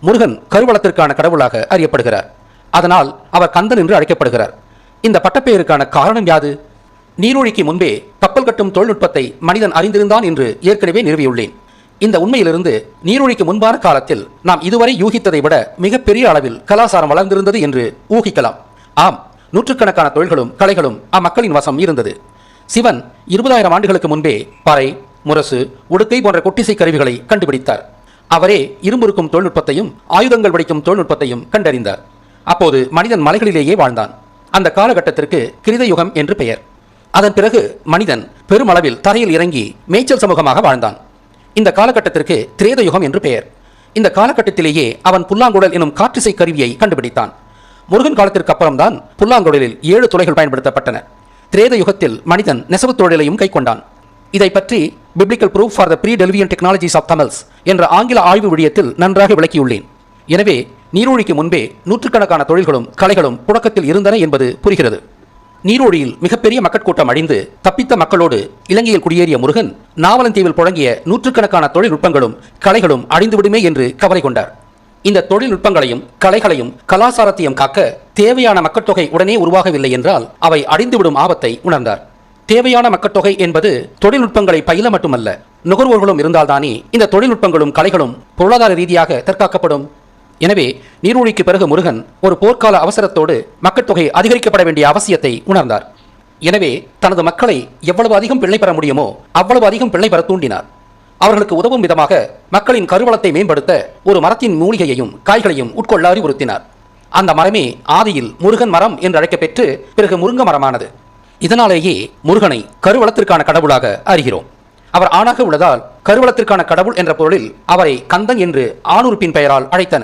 முருகன் கருவளத்திற்கான கடவுளாக அறியப்படுகிறார். அதனால் அவர் கந்தன் என்று அழைக்கப்படுகிறார். இந்த பட்டப்பெயருக்கான காரணம் யாது? நீரொழிக்கு முன்பே கப்பல் கட்டும் தொழில்நுட்பத்தை மனிதன் அறிந்திருந்தான் என்று ஏற்கனவே நிறுவியுள்ளேன். இந்த உண்மையிலிருந்து நீரொழிக்கு முன்பான காலத்தில் நாம் இதுவரை யூகித்ததை விட மிகப்பெரிய அளவில் கலாசாரம் வளர்ந்திருந்தது என்று ஊகிக்கலாம். ஆம் நூற்றுக்கணக்கான தொழில்களும் கலைகளும் அம்மக்களின் வசம் இருந்தது. சிவன் இருபதாயிரம் ஆண்டுகளுக்கு முன்பே பறை முரசு உடுக்கை போன்ற கொட்டிசை கருவிகளை கண்டுபிடித்தார். அவரே இரும்புருக்கும் தொழில்நுட்பத்தையும் ஆயுதங்கள் வடிக்கும் தொழில்நுட்பத்தையும் கண்டறிந்தார். அப்போது மனிதன் மலைகளிலேயே வாழ்ந்தான். அந்த காலகட்டத்திற்கு கிருத யுகம் என்று பெயர். அதன் பிறகு மனிதன் பெருமளவில் தரையில் இறங்கி மேய்ச்சல் சமூகமாக வாழ்ந்தான். இந்த காலகட்டத்திற்கு திரேத யுகம் என்று பெயர். இந்த காலகட்டத்திலேயே அவன் புல்லாங்குழல் எனும் காற்றிசை கருவியை கண்டுபிடித்தான். முருகன் காலத்திற்கு அப்புறம்தான் புல்லாங்குழலில் ஏழு துளைகள் பயன்படுத்தப்பட்டன. திரேத யுகத்தில் மனிதன் நெசவுத் தொழிலையும் கைக்கொண்டான். இதை பற்றி biblical proof for the pre diluvian technologies of Tamils என்ற ஆங்கில ஆய்வு விடயத்தில் நன்றாக விளக்கியுள்ளேன். எனவே நீரூழிக்கு முன்பே நூற்றுக்கணக்கான தொழில்களும் கலைகளும் புழக்கத்தில் இருந்தன என்பது புரிகிறது. நீரோழியில் மிகப்பெரிய மக்கட்கூட்டம் அழிந்து தப்பித்த மக்களோடு இலங்கையில் குடியேறிய முருகன் நாவலந்தீவில் புழங்கிய நூற்றுக்கணக்கான தொழில்நுட்பங்களும் கலைகளும் அழிந்துவிடுமே என்று கவலை கொண்டார். இந்த தொழில்நுட்பங்களையும் கலைகளையும் கலாசாரத்தையும் காக்க தேவையான மக்கட்தொகை உடனே உருவாகவில்லை என்றால் அவை அழிந்துவிடும் ஆபத்தை உணர்ந்தார். தேவையான மக்கட்தொகை என்பது தொழில்நுட்பங்களை பயில மட்டுமல்ல. நுகர்வோர்களும் இருந்தால்தானே இந்த தொழில்நுட்பங்களும் கலைகளும் பொருளாதார ரீதியாக தற்காக்கப்படும். எனவே நீரூழிக்கு பிறகு முருகன் ஒரு போர்க்கால அவசரத்தோடு மக்கட்தொகை அதிகரிக்கப்பட வேண்டிய அவசியத்தை உணர்ந்தார். எனவே தனது மக்களை எவ்வளவு அதிகம் பிள்ளை பெற முடியுமோ அவ்வளவு அதிகம் பிள்ளை பெற தூண்டினார். அவர்களுக்கு உதவும் விதமாக மக்களின் கருவளத்தை மேம்படுத்த ஒரு மரத்தின் மூலிகையையும் காய்களையும் உட்கொள்ள அறிவுறுத்தினார் அந்த மரமே ஆதியில் முருகன் மரம் என்று அழைக்கப்பெற்று பிறகு முருங்க மரமானது. இதனாலேயே முருகனை கருவளத்திற்கான கடவுளாக அறிகிறோம். அவர் ஆணாக உள்ளதால் கருவளத்திற்கான கடவுள் என்ற பொருளில் அவரை கந்தன் என்று ஆணுறுப்பின் பெயரால் அழைத்தனர்.